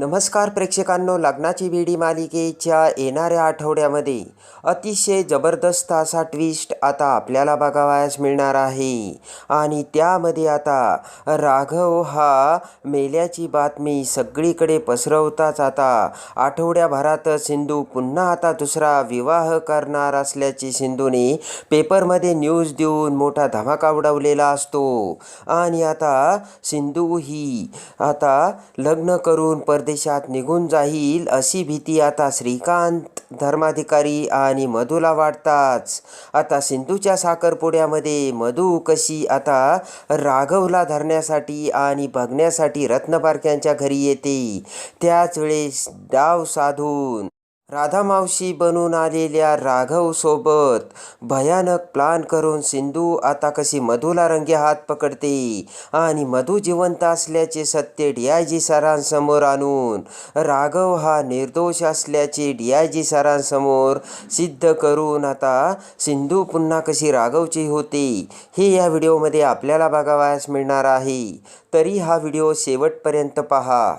नमस्कार प्रेक्षकांनो लग्नाची बेडी मालिकेच्या येणाऱ्या आठवड्यामध्ये अतिशय जबरदस्त असा ट्विस्ट आता आपल्याला बघावयास मिळणार आहे. आणि त्यामध्ये आता राघव हा मेल्याची बातमी सगळीकडे पसरवताच आता आठवड्याभरातच सिंधू पुन्हा आता दुसरा विवाह करणार असल्याची सिंधूने पेपरमध्ये न्यूज देऊन मोठा धमाका उडवलेला असतो. आणि आता सिंधू ही आता लग्न करून परदेशात निघून जाईल अशी भीती आता श्रीकांत धर्माधिकारी आणि मधूला वाटताच. आता सिंधूच्या साखरपुड्यामध्ये मधू कशी आता राघवला धरण्यासाठी आणि बघण्यासाठी रत्नपारख्यांच्या घरी येते त्याच वेळेस डाव साधून राधामावशी बनून आलेल्या राघवसोबत भयानक प्लान करून सिंधू आता कशी मधूला रंगे हात पकडते आणि मधू जिवंत असल्याचे सत्य डी आय जी सरांसमोर आणून राघव हा निर्दोष असल्याचे डी आय जी सरांसमोर सिद्ध करून आता सिंधू पुन्हा कशी राघवची होते हे या व्हिडिओमध्ये आपल्याला बघावयास मिळणार आहे. तरी हा व्हिडिओ शेवटपर्यंत पहा.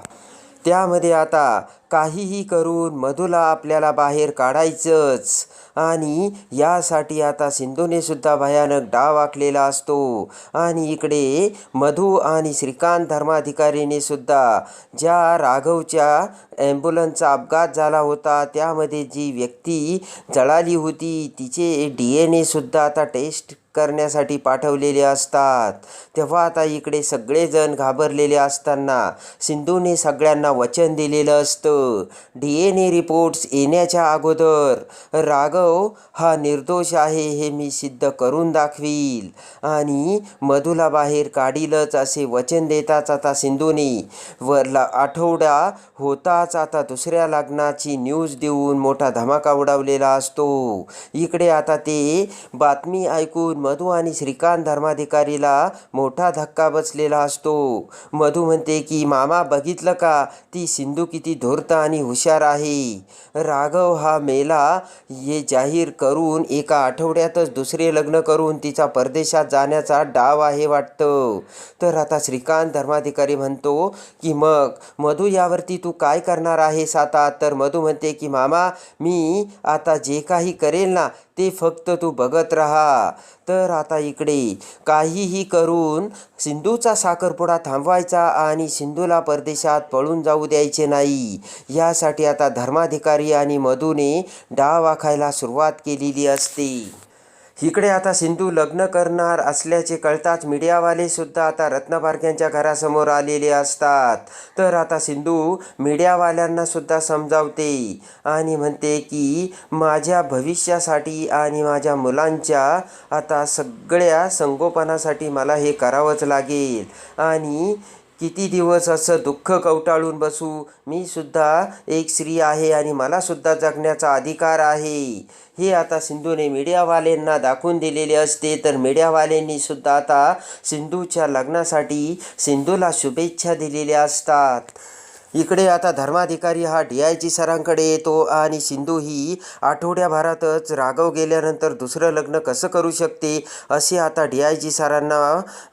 त्यामध्ये आता काहीही करून मधूला आपल्याला बाहेर काढायचंच. आणि यासाठी आता सिंधूने सुद्धा भयानक डाव आखलेला असतो. आणि इकडे मधू आणि श्रीकांत धर्माधिकारीने सुद्धा ज्या राघवच्या ॲम्ब्युलन्सचा अपघात झाला होता त्यामध्ये जी व्यक्ती जळाली होती तिचे डी एन एसुद्धा आता टेस्ट करण्यासाठी पाठवलेले असतात. तेव्हा आता इकडे सगळेजण घाबरलेले असताना सिंधूने सगळ्यांना वचन दिलेलं असतं. डी एन ए रिपोर्ट्स येण्याच्या अगोदर. राघव हा निर्दोष आहे हे मी सिद्ध करून दाखवील. आणि मधूला बाहेर काढीलच असे वचन देताच आता सिंधूने. वरला ला आठवडा होताच आता दुसऱ्या लग्नाची न्यूज देऊन मोठा धमाका उडवलेला असतो. इकडे आता ते बातमी ऐकून मधू आणि श्रीकांत धर्माधिकारीला मोठा धक्का बसलेला असतो. मधू म्हणते की मामा बघितलं का? ती सिंधू किती धूर्त आणि हुशार आहे. राघव हा मेला हे जाहीर करून एका आठवड्यातच दुसरे लग्न करून तिचा परदेशात जाण्याचा डाव आहे वाटतं. तर आता श्रीकांत धर्माधिकारी म्हणतो की मग मधू यावरती तू काय करणार आहेस आता? तर मधू म्हणते की मामा मी आता जे काही करेल ना ते फक्त तू बघत राहा. तर आता इकडे काहीही करून सिंधूचा साखरपुडा थांबवायचा आणि सिंधूला परदेशात पळून जाऊ द्यायचे नाही. यासाठी आता धर्माधिकारी आणि मधूने डाव आखायला सुरुवात केलेली असते. इकडे आता सिंधू लग्न करणार असल्याचे कळताच मीडियावाले सुद्धा आता रत्नपारख्यांच्या घरासमोर आलेले असतात. तर आता सिंधू मीडियावाल्यांना सुद्धा समजावते आणि म्हणते की माझ्या भविष्यासाठी आणि माझ्या मुलांच्या आता सगळ्या संगोपनासाठी मला हे करावंच लागेल. आणि किती दिवस असं दुःख कवटाळून बसू? मी सुद्धा एक स्त्री आहे आणि मला सुद्धा जगण्याचा अधिकार आहे. हे आता सिंधूने मीडियावाल्यांना दाखवून दिलेले असते. तर मीडियावाल्यांनी सुद्धा आता सिंधूच्या लग्नासाठी सिंधूला शुभेच्छा दिलेल्या असतात. इकडे आता धर्माधिकारी हा डी आय जी सरांकडे येतो आणि सिंधू ही आठवड्याभरातच राघव गेल्यानंतर दुसरं लग्न कसं करू शकते असे आता डी आय जी सरांना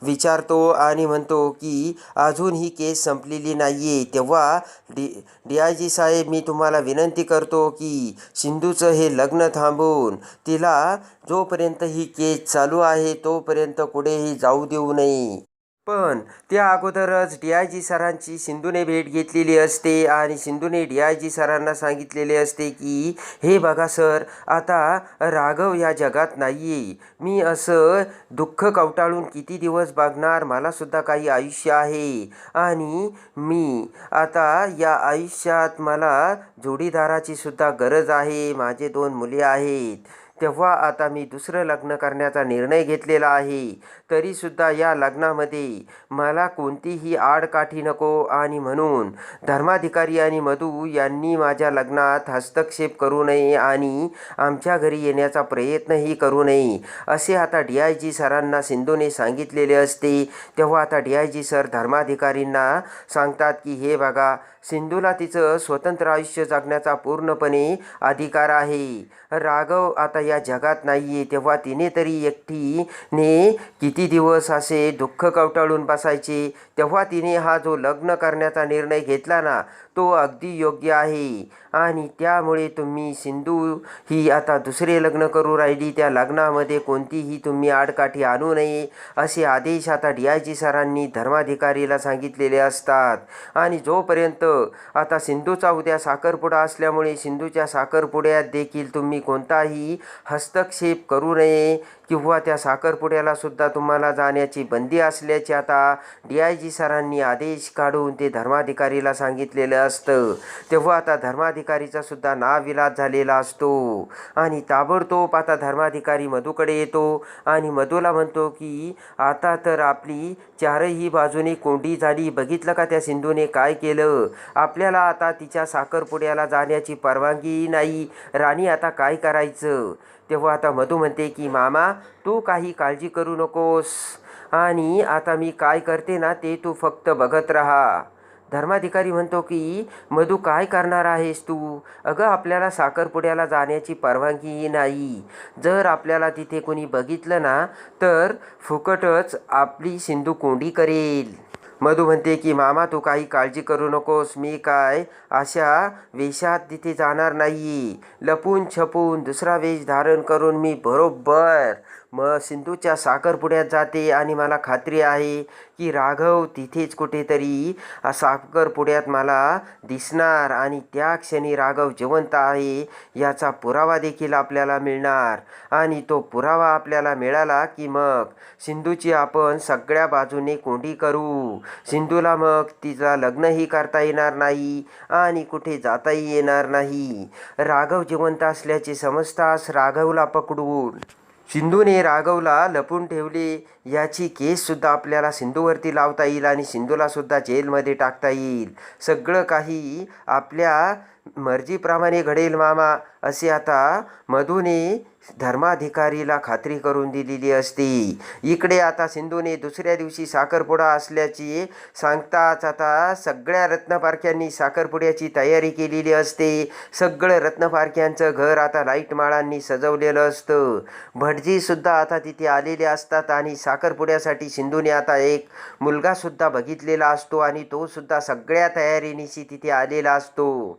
विचारतो आणि म्हणतो की अजून ही केस संपलेली नाही आहे तेव्हा डी डी आय जी साहेब मी तुम्हाला विनंती करतो की सिंधूचं हे लग्न थांबवून तिला जोपर्यंत ही केस चालू आहे तोपर्यंत कुठेही जाऊ देऊ नये. पण त्या अगोदरच डी आय जी सरांची सिंधूने भेट घेतलेली असते आणि सिंधूने डी आय जी सरांना सांगितलेले असते की हे बघा सर आता राघव या जगात नाही आहे मी असं दुःख कवटाळून किती दिवस बघणार? मलासुद्धा काही आयुष्य आहे. आणि मी आता या आयुष्यात मला जोडीदाराची सुद्धा गरज आहे. माझे दोन मुले आहेत. तेव्हा आता मी दुसरं लग्न करण्याचा निर्णय घेतलेला आहे. तरीसुद्धा या लग्नामध्ये मला कोणतीही आडकाठी नको आणि म्हणून धर्माधिकारी आणि मधू यांनी माझ्या लग्नात हस्तक्षेप करू नये आणि आमच्या घरी येण्याचा प्रयत्नही करू नये असे आता डी आय जी सरांना सिंधूने सांगितलेले असते. तेव्हा आता डी आय जी सर धर्माधिकारींना सांगतात की हे बघा सिंधूला तिचं स्वतंत्र आयुष्य जगण्याचा पूर्णपणे अधिकार आहे. राघव आता या जगात नाही आहे तेव्हा तिने तरी एकटीने किती दिवस असे दुःख कवटाळून बसायचे? तेव्हा तिने हा जो लग्न करण्याचा निर्णय घेतला ना तो अगदी योग्य आहे. आणि त्यामुळे तुम्ही सिंधू ही आता दुसरे लग्न करू राहिली. त्या लग्नामध्ये कोणतीही तुम्ही आडकाठी आणू नये असे आदेश आता डी आय जी सरांनी धर्माधिकारीला सांगितलेले असतात. आणि जोपर्यंत आता सिंधूचा उद्या साखरपुडा असल्यामुळे सिंधूच्या साखरपुड्यात देखील तुम्ही कोणताही हस्तक्षेप करू नये किंवा त्या साखरपुड्याला सुद्धा तुम्हाला जाण्याची बंदी असल्याचे आता डी आय जी सरांनी आदेश काढून ते धर्माधिकारीला सांगितलेलं असतं. तेव्हा आता धर्माधिकारीचा सुद्धा नाविलाज झालेला असतो. आणि ताबडतोब आता धर्माधिकारी मधूकडे येतो आणि मधूला म्हणतो की आता तर आपली चारही बाजूने कोंडी झाली. बघितलं का त्या सिंधूने काय केलं? आपल्याला आता तिच्या साखरपुड्याला जाण्याची परवानगी नाही. राणी आता काय करायचं? तेव्हा आता मधू म्हणते की मामा तू काही काळजी करू नकोस. आणि आता मी काय करते ना ते तू फक्त बघत राहा. धर्माधिकारी म्हणतो की मधू काय करणार आहेस तू? अगं आपल्याला साखरपुड्याला जाण्याची परवानगी नाही. जर आपल्याला तिथे कोणी बघितलं ना तर फुकटच आपली सिंधू कोंडी करेल. मधू म्हणते की मामा तू काही काळजी करू नकोस. मी काय अशा वेशात तिथे जाणार नाही लपून छपून दुसरा वेश धारण करून मी बरोबर मग सिंधूच्या साखरपुड्यात जाते आणि मला खात्री आहे की राघव तिथेच कुठेतरी साखरपुड्यात मला दिसणार आणि त्या क्षणी राघव जिवंत आहे. याचा पुरावा देखील आपल्याला मिळणार आणि तो पुरावा आपल्याला मिळाला की मग सिंधूची आपण सगळ्या बाजूने कोंडी करू सिंधूला मग तिचा लग्नही करता येणार नाही आणि कुठे जाताही येणार नाही. राघव जिवंत असल्याचे समजताच राघवला पकडून. सिंधूने राघवला लपून ठेवले. याची केससुद्धा आपल्याला सिंधूवरती लावता येईल आणि सिंधूलासुद्धा जेलमध्ये टाकता येईल. सगळं काही आपल्या मर्जीप्रमाणे घडेल मामा. असे आता मधूने धर्माधिकारीला खात्री करून दिलेली असते. इकडे आता सिंधूने दुसऱ्या दिवशी साखरपुडा असल्याची सांगताच आता सगळ्या रत्नपारख्यांनी साखरपुड्याची तयारी केलेली असते. सगळं रत्नपारख्यांचं घर आता लाइट माळांनी सजवलेलं असतं. भटजीसुद्धा आता तिथे आलेले असतात आणि साखरपुड्यासाठी सिंधूने आता एक मुलगासुद्धा बघितलेला असतो आणि तोसुद्धा सगळ्या तयारीनिशी तिथे आलेला असतो.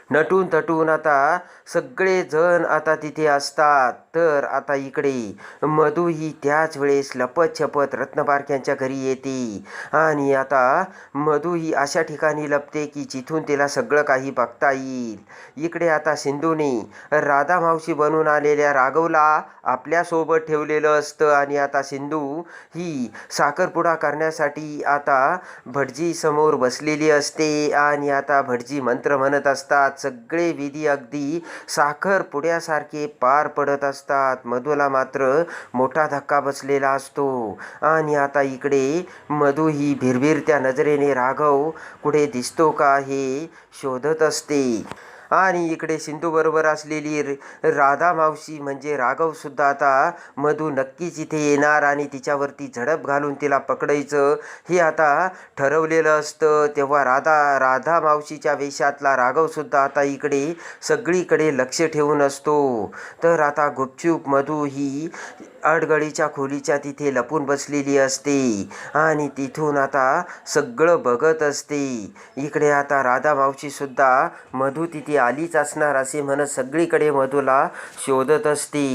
नटून तटून आता सगळे जण आता तिथे असतात. तर आता इकडे मधू ही त्याच वेळेस लपत छपत रत्नबारख्यांच्या घरी येते. आणि आता मधू ही अशा ठिकाणी लपते की जिथून तिला सगळं काही बघता येईल. इकडे आता सिंधूने राधा मावशी बनून आलेल्या राघवला आपल्यासोबत ठेवलेलं असतं. आणि आता सिंधू ही साखरपुडा करण्यासाठी आता भटजी समोर बसलेली असते. आणि आता भटजी मंत्र म्हणत असतात सगळे विधी अगदी साखरपुड्यासारखे पार पडत असतात. मधूला मात्र मोठा धक्का बसलेला असतो. आणि आता इकडे मधू ही भिरभिरत्या नजरेने राघव कुठे दिसतो का हे शोधत असते. आणि इकडे सिंधूबरोबर असलेली र- राधा मावशी म्हणजे राघवसुद्धा आता मधू नक्कीच इथे येणार आणि तिच्यावरती झडप घालून तिला पकडायचं. हे आता ठरवलेलं असतं. तेव्हा राधा राधा मावशीच्या वेशातला राघवसुद्धा आता इकडे सगळीकडे लक्ष ठेवून असतो. तर आता गुपचूप मधू ही अडगळीच्या खोलीच्या तिथे लपून बसलेली असते. आणि तिथून आता सगळं बघत असते. इकडे आता राधा मावशीसुद्धा मधू तिथे आलीच असणार असे म्हणत सगळीकडे मधूला शोधत असते.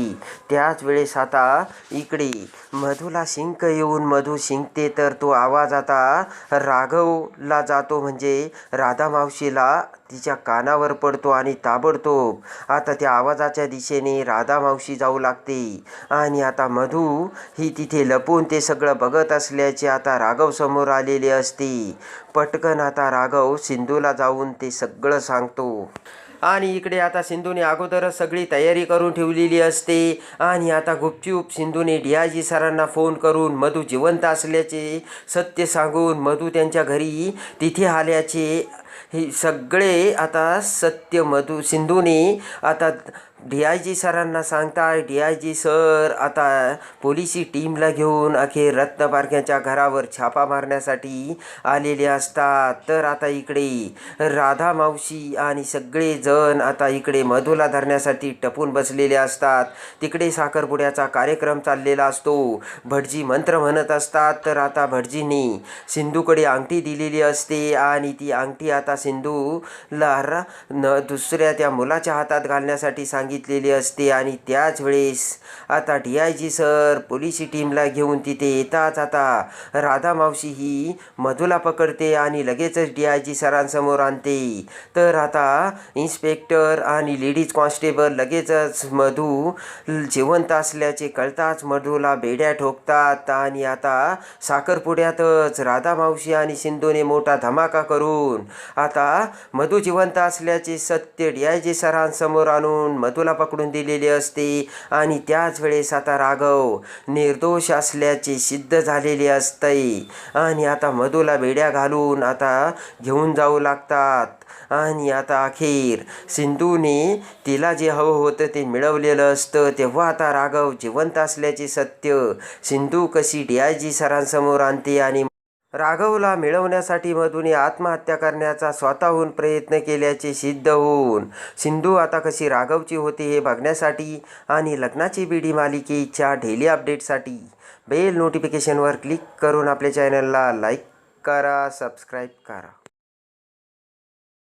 त्याच वेळेस आता इकडे मधूला शिंक येऊन मधू शिंकते तर तो आवाज आता राघवला जातो. म्हणजे राधा मावशीला तिच्या कानावर पडतो आणि ताबडतोब आता त्या आवाजाच्या दिशेने राधा मावशी जाऊ लागते. आणि आता मधू ही तिथे लपून ते सगळं बघत असल्याचे आता राघव समोर आलेले असते. पटकन आता राघव सिंधूला जाऊन ते सगळं सांगतो. आणि इकडे आता सिंधूने अगोदरच सगळी तयारी करून ठेवलेली असते. आणि आता गुपचूप सिंधूने डियाजी सरांना फोन करून मधू जिवंत असल्याचे सत्य सांगून मधू त्यांच्या घरी तिथे आल्याचे हे सगळे आता सत्य मधू सिंधूने आता डी आय जी सरांना सांगताय. डी आय जी सर आता पोलिसी टीमला घेऊन अखेर रत्नपारख्यांच्या घरावर छापा मारण्यासाठी आलेले असतात. तर आता इकडे राधा मावशी आणि सगळे जण आता इकडे मधुला धरण्यासाठी टपून बसलेले असतात. तिकडे साखरपुड्याचा कार्यक्रम चाललेला असतो. भटजी मंत्र म्हणत असतात. तर आता भटजींनी सिंधूकडे अंगठी दिलेली असते आणि ती अंगठी आता आता सिंधूला लहरा न दुसऱ्या त्या मुलाच्या हातात घालण्यासाठी सांगितलेली असते आणि त्याच वेळेस आता डी आय जी सर पोलिसी टीमला घेऊन तिथे येताच आता राधा मावशी ही मधूला पकडते आणि लगेचच डी आय जी सरांसमोर आणते. तर आता इन्स्पेक्टर आणि लेडीज कॉन्स्टेबल लगेचच मधू जिवंत असल्याचे कळताच मधूला बेड्या ठोकतात आणि आता साखरपुड्यातच राधा मावशी आणि सिंधूने मोठा धमाका करून आता मधू जिवंत असल्याचे सत्य डी आय जी सरांसमोर आणून मधूला पकडून दिलेले असते आणि त्याच वेळेस आता राघव निर्दोष असल्याचे सिद्ध झालेले असते आणि आता मधूला बेड्या घालून आता घेऊन जाऊ लागतात. आणि आता अखेर सिंधूने तिला जे हवं होतं ते मिळवलेलं असतं. तेव्हा आता राघव जिवंत असल्याचे सत्य सिंधू कशी डी आय जी सरांसमोर आणते आणि राघवला मिळवण्यासाठी मधूने आत्महत्या करण्याचा स्वतःहून प्रयत्न केल्याचे सिद्ध होऊन सिंधू आता कशी राघवची होते हे बघण्यासाठी आणि लग्नाची बीडी मालिकेच्या डेली अपडेटसाठी बेल नोटिफिकेशनवर क्लिक करून आपल्या चॅनलला लाईक करा सबस्क्राईब करा.